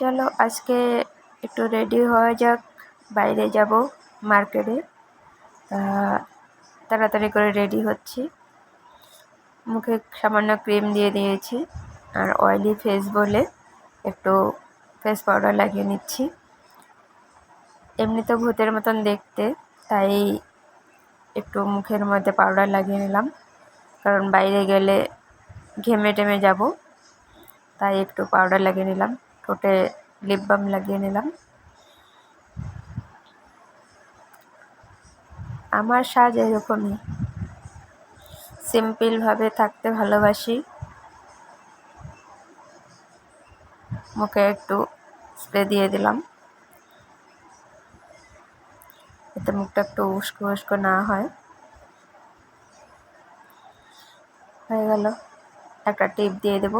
চলো আজকে একটু রেডি হওয়া যাক, বাইরে যাব মার্কেটে তাড়াতাড়ি করে রেডি হচ্ছি। মুখে সামান্য ক্রিম দিয়ে দিয়েছি আর অয়েলি ফেস বলে একটু ফেস পাউডার লাগিয়ে নিচ্ছি। এমনিতে ভূতের মতন দেখতে, তাই একটু মুখের মধ্যে পাউডার লাগিয়ে নিলাম। কারণ বাইরে গেলে ঘেমে টেমে যাব, তাই একটু পাউডার লাগিয়ে নিলাম। ঠোঁটে লিপ বাম লাগিয়ে নিলাম। আমার সাজ এরকমই। সিম্পলভাবে থাকতে ভালোবাসি। মুখে একটু স্প্রে দিয়ে দিলাম। এতে মুখটা একটু উস্কো উস্কো না হয়। হয়ে গেল। একটা টিপ দিয়ে দেব।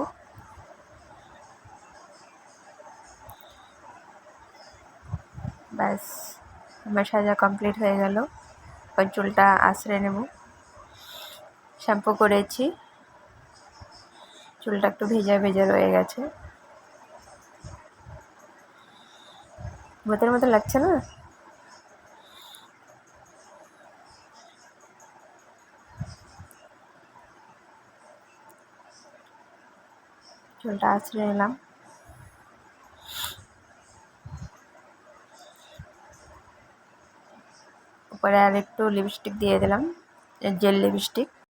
ব্যাস আমার সাজা কমপ্লিট হয়ে গেল। ওই চুলটা আশ্রয় নেব। শ্যাম্পু করেছি। চুলটা একটু ভেজা ভেজা রয়ে গেছে। ভূতের মতো লাগছে না? চুলটা আছড়ে নিলাম। উপরে আর একটু লিপস্টিক দিয়ে দিলাম জেল লিপস্টিক